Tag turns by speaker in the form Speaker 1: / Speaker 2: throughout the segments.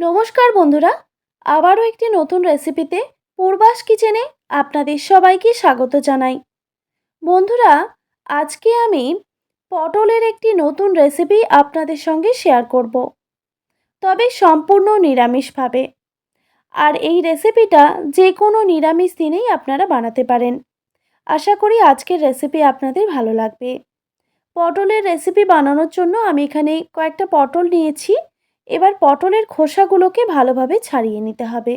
Speaker 1: নমস্কার বন্ধুরা, আবারও একটি নতুন রেসিপিতে পূর্বাস কিচেনে আপনাদের সবাইকে স্বাগত জানাই। বন্ধুরা, আজকে আমি পটলের একটি নতুন রেসিপি আপনাদের সঙ্গে শেয়ার করব। তবে সম্পূর্ণ নিরামিষভাবে। আর এই রেসিপিটা যে কোনো নিরামিষ দিনেই আপনারা বানাতে পারেন। আশা করি আজকের রেসিপি আপনাদের ভালো লাগবে। পটলের রেসিপি বানানোর জন্য আমি এখানে কয়েকটা পটল নিয়েছি। এবার পটলের খোসাগুলোকে ভালোভাবে ছাড়িয়ে নিতে হবে।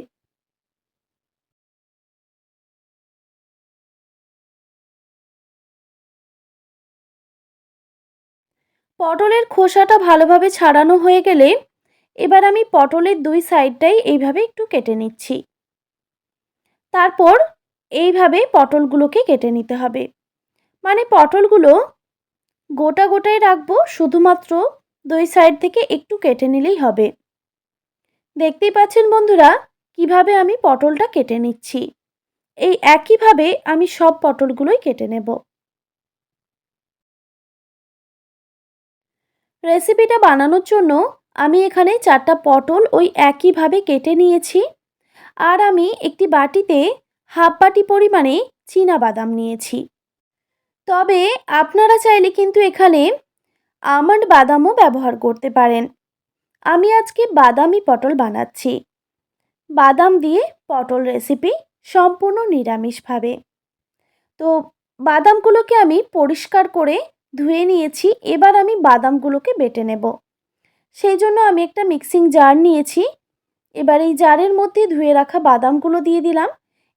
Speaker 1: পটলের খোসাটা ভালোভাবে ছাড়ানো হয়ে গেলে এবার আমি পটলের দুই সাইডটাই এইভাবে একটু কেটে নিচ্ছি। তারপর এইভাবে পটলগুলোকে কেটে নিতে হবে। মানে পটলগুলো গোটা গোটাই রাখব, শুধুমাত্র দুই সাইড থেকে একটু কেটে নিলেই হবে। দেখতেই পাচ্ছেন বন্ধুরা, কীভাবে আমি পটলটা কেটে নিচ্ছি। এই একইভাবে আমি সব পটলগুলোই কেটে নেব। রেসিপিটা বানানোর জন্য আমি এখানে চারটা পটল ওই একইভাবে কেটে নিয়েছি। আর আমি একটি বাটিতে হাফ বাটি পরিমাণে বাদাম নিয়েছি। তবে আপনারা চাইলে কিন্তু এখানে আমন্ড বাদামও ব্যবহার করতে পারেন। আমি আজকে বাদামি পটল বানাচ্ছি। বাদাম দিয়ে পটল রেসিপি সম্পূর্ণ নিরামিষভাবে। তো বাদামগুলোকে আমি পরিষ্কার করে ধুয়ে নিয়েছি, এবার আমি বাদামগুলোকে বেটে নেব। সেই জন্য আমি একটা মিক্সিং জার নিয়েছি। এবার এই জারের মধ্যে ধুয়ে রাখা বাদামগুলো দিয়ে দিলাম।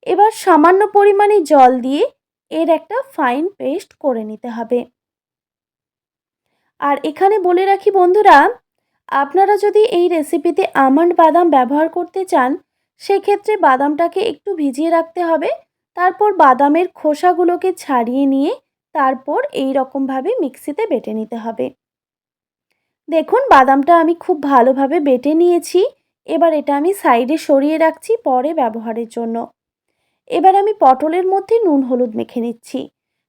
Speaker 1: এবার সামান্য পরিমাণে জল দিয়ে এর একটা ফাইন পেস্ট করে নিতে হবে। আর এখানে বলে রাখি বন্ধুরা, আপনারা যদি এই রেসিপিতে আমন্ড বাদাম ব্যবহার করতে চান, সেক্ষেত্রে বাদামটাকে একটু ভিজিয়ে রাখতে হবে, তারপর বাদামের খোসাগুলোকে ছাড়িয়ে নিয়ে তারপর এই রকমভাবে মিক্সিতে বেটে নিতে হবে। দেখুন, বাদামটা আমি খুব ভালোভাবে বেটে নিয়েছি, এবার এটা আমি সাইডে সরিয়ে রাখছি পরে ব্যবহারের জন্য। এবার আমি পটলের মধ্যে নুন হলুদ মেখে নিচ্ছি।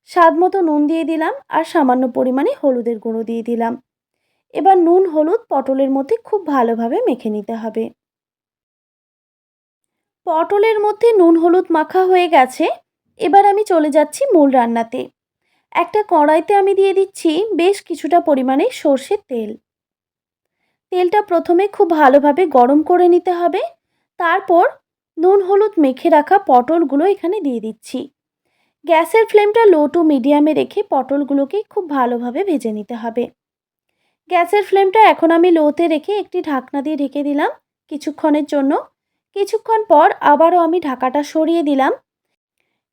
Speaker 1: স্বাদ মতো নুন দিয়ে দিলাম আর সামান্য পরিমাণে হলুদের গুঁড়ো দিয়ে দিলাম। এবার নুন, হলুদ পটলের মধ্যে খুব ভালোভাবে মেখে নিতে হবে। পটলের মধ্যে নুন, হলুদ মাখা হয়ে গেছে। এবার আমি চলে যাচ্ছি মূল রান্নাতে। একটা কড়াইতে আমি দিয়ে দিচ্ছি বেশ কিছুটা পরিমাণে সর্ষের তেল। তেলটা প্রথমে খুব ভালোভাবে গরম করে নিতে হবে। তারপর নুন, হলুদ মেখে রাখা পটলগুলো এখানে দিয়ে দিচ্ছি। গ্যাসের ফ্লেমটা লো টু মিডিয়ামে রেখে পটলগুলোকে খুব ভালোভাবে ভেজে নিতে হবে। গ্যাসের ফ্লেমটা এখন আমি লোতে রেখে একটি ঢাকনা দিয়ে ঢেকে দিলাম কিছুক্ষণের জন্য। কিছুক্ষণ পর আবারও আমি ঢাকাটা সরিয়ে দিলাম।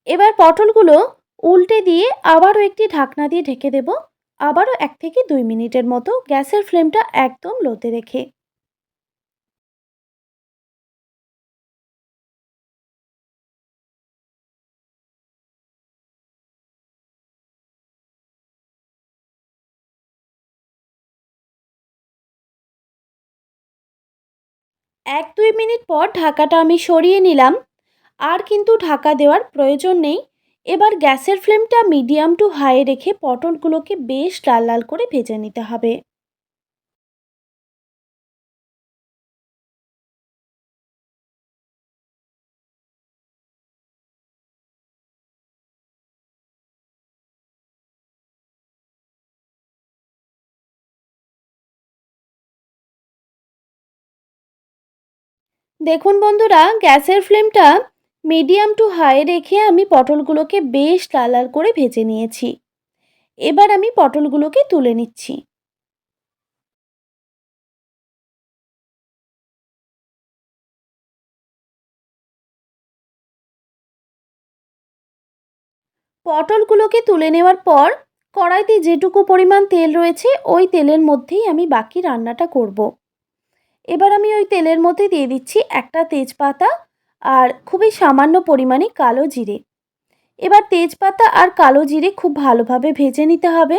Speaker 1: এবার পটলগুলো উল্টে দিয়ে আবারও একটি ঢাকনা দিয়ে ঢেকে দেব। আবারও এক থেকে দুই মিনিটের মতো গ্যাসের ফ্লেমটা একদম লোতে রেখে। এক দুই মিনিট পর ঢাকাটা আমি সরিয়ে নিলাম। আর কিন্তু ঢাকা দেওয়ার প্রয়োজন নেই। এবার গ্যাসের ফ্লেমটা মিডিয়াম টু হাই রেখে পটলগুলোকে বেশ লাল লাল করে ভেজে নিতে হবে। দেখুন বন্ধুরা, গ্যাসের ফ্লেমটা মিডিয়াম টু হাই রেখে আমি পটলগুলোকে বেশ লাল লাল করে ভেজে নিয়েছি এবার আমি পটলগুলোকে তুলে নিচ্ছি পটলগুলোকে তুলে নেওয়ার পর কড়াইতে যেটুকু পরিমাণ তেল রয়েছে, ওই তেলের মধ্যেই আমি বাকি রান্নাটা করব। এবার আমি ওই তেলের মধ্যে দিয়ে দিচ্ছি একটা তেজপাতা আর খুবই সামান্য পরিমাণে কালো জিরে। এবার তেজপাতা আর কালো জিরে খুব ভালোভাবে ভেজে নিতে হবে।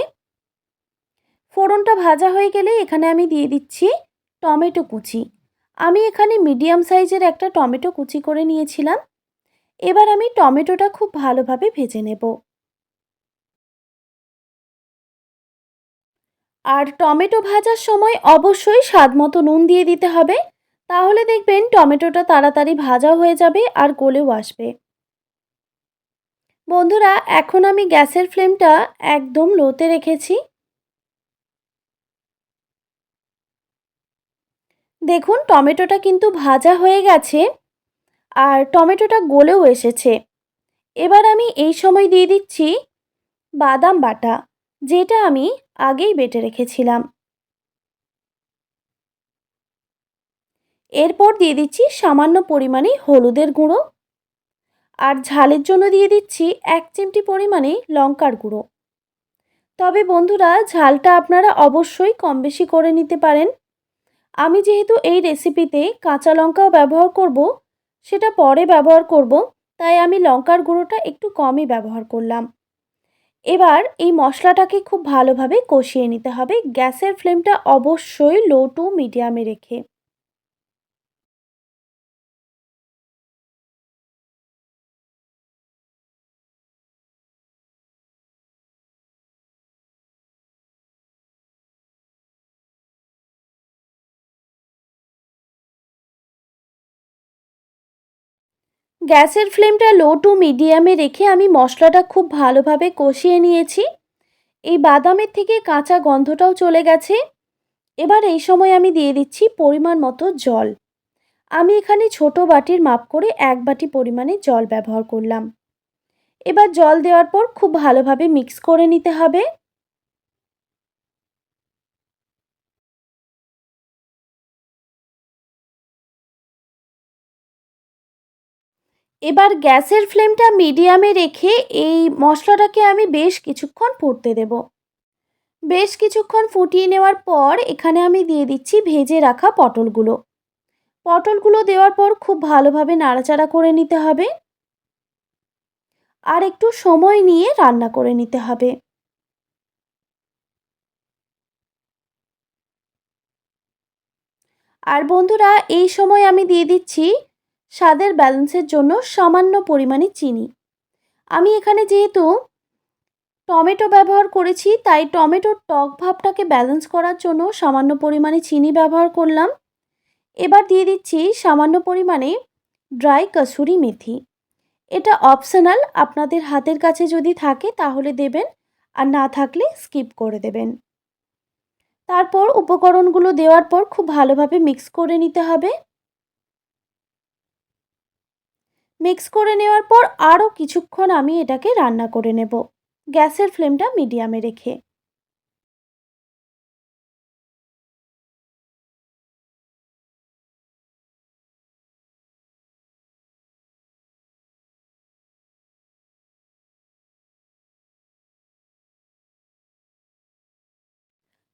Speaker 1: ফোড়নটা ভাজা হয়ে গেলে এখানে আমি দিয়ে দিচ্ছি টমেটো কুচি। আমি এখানে মিডিয়াম সাইজের একটা টমেটো কুচি করে নিয়েছিলাম। এবার আমি টমেটোটা খুব ভালোভাবে ভেজে নেব। আর টমেটো ভাজার সময় অবশ্যই স্বাদ মতো নুন দিয়ে দিতে হবে। তাহলে দেখবেন টমেটোটা তাড়াতাড়ি ভাজা হয়ে যাবে আর গলেও আসবে। বন্ধুরা, এখন আমি গ্যাসের ফ্লেমটা একদম লোতে রেখেছি। দেখুন, টমেটোটা কিন্তু ভাজা হয়ে গেছে আর টমেটোটা গলেও এসেছে। এবার আমি এই সময় দিয়ে দিচ্ছি বাদাম বাটা, যেটা আমি আগেই বেটে রেখেছিলাম। এরপর দিয়ে দিচ্ছি সামান্য পরিমাণে হলুদের গুঁড়ো। আর ঝালের জন্য দিয়ে দিচ্ছি এক চিমটি পরিমাণে লঙ্কার গুঁড়ো। তবে বন্ধুরা, ঝালটা আপনারা অবশ্যই কম বেশি করে নিতে পারেন। আমি যেহেতু এই রেসিপিতে কাঁচা লঙ্কাও ব্যবহার করব, সেটা পরে ব্যবহার করব, তাই আমি লঙ্কার গুঁড়োটা একটু কমই ব্যবহার করলাম। এবার এই মশলাটাকে খুব ভালোভাবে কষিয়ে নিতে হবে। গ্যাসের ফ্লেমটা অবশ্যই লো টু মিডিয়ামে রেখে। গ্যাসের ফ্লেমটা লো টু মিডিয়ামে রেখে আমি মশলাটা খুব ভালোভাবে কষিয়ে নিয়েছি। এই বাদামের থেকে কাঁচা গন্ধটাও চলে গেছে। এবার এই সময় আমি দিয়ে দিচ্ছি পরিমাণ মতো জল। আমি এখানে ছোট বাটির মাপ করে এক বাটি পরিমাণে জল ব্যবহার করলাম। এবার জল দেওয়ার পর খুব ভালোভাবে মিক্স করে নিতে হবে। এবার গ্যাসের ফ্লেমটা মিডিয়ামে রেখে এই মশলাটাকে আমি বেশ কিছুক্ষণ ফুটতে দেব। বেশ কিছুক্ষণ ফুটিয়ে নেওয়ার পর এখানে আমি দিয়ে দিচ্ছি ভেজে রাখা পটলগুলো। পটলগুলো দেওয়ার পর খুব ভালোভাবে নাড়াচাড়া করে নিতে হবে। আর একটু সময় নিয়ে রান্না করে নিতে হবে। আর বন্ধুরা, এই সময় আমি দিয়ে দিচ্ছি স্বাদের ব্যালেন্সের জন্য সামান্য পরিমাণে চিনি। আমি এখানে যেহেতু টমেটো ব্যবহার করেছি, তাই টমেটোর টক ভাবটাকে ব্যালেন্স করার জন্য সামান্য পরিমাণে চিনি ব্যবহার করলাম। এবার দিয়ে দিচ্ছি সামান্য পরিমাণে ড্রাই কসুরি মেথি। এটা অপশনাল, আপনাদের হাতের কাছে যদি থাকে তাহলে দেবেন, আর না থাকলে স্কিপ করে দেবেন। তারপর উপকরণগুলো দেওয়ার পর খুব ভালোভাবে মিক্স করে নিতে হবে। মিক্স করে নেওয়ার পর আরও কিছুক্ষণ আমি এটাকে রান্না করে নেব। গ্যাসের ফ্লেমটা মিডিয়ামে রেখে।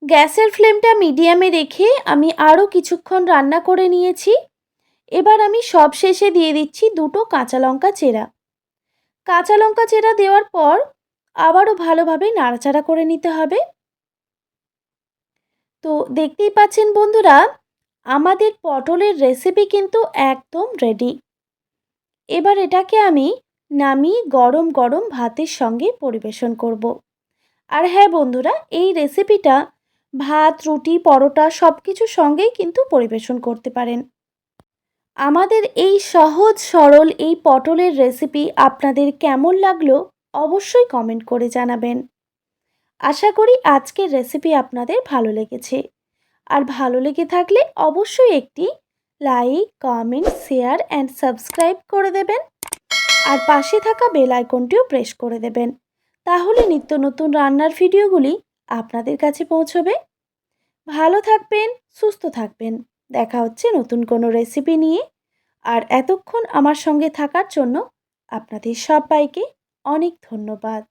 Speaker 1: গ্যাসের ফ্লেমটা মিডিয়ামে রেখে আমি আরও কিছুক্ষণ রান্না করে নিয়েছি। এবার আমি সব শেষে দিয়ে দিচ্ছি দুটো কাঁচা লঙ্কা চেরা। কাঁচা লঙ্কা চেরা দেওয়ার পর আবারও ভালোভাবে নাড়াচাড়া করে নিতে হবে। তো দেখতেই পাচ্ছেন বন্ধুরা, আমাদের পটলের রেসিপি কিন্তু একদম রেডি এবার এটাকে আমি নামিয়ে গরম গরম ভাতের সঙ্গে পরিবেশন করব। আর হ্যাঁ বন্ধুরা, এই রেসিপিটা ভাত, রুটি, পরোটা সব কিছুর সঙ্গেই কিন্তু পরিবেশন করতে পারেন। আমাদের এই সহজ, সরল, এই পটলের রেসিপি আপনাদের কেমন লাগল অবশ্যই কমেন্ট করে জানাবেন। আশা করি আজকের রেসিপি আপনাদের ভালো লেগেছে। আর ভালো লেগে থাকলে অবশ্যই একটি like comment share and subscribe করে দেবেন। আর পাশে থাকা বেল আইকনটিও প্রেস করে দেবেন। তাহলে নিত্য নতুন রান্নার ভিডিওগুলি আপনাদের কাছে পৌঁছবে। ভালো থাকবেন, সুস্থ থাকবেন। দেখা হচ্ছে নতুন কোনো রেসিপি নিয়ে। আর এতক্ষণ আমার সঙ্গে থাকার জন্য আপনাদের সবাইকে অনেক ধন্যবাদ।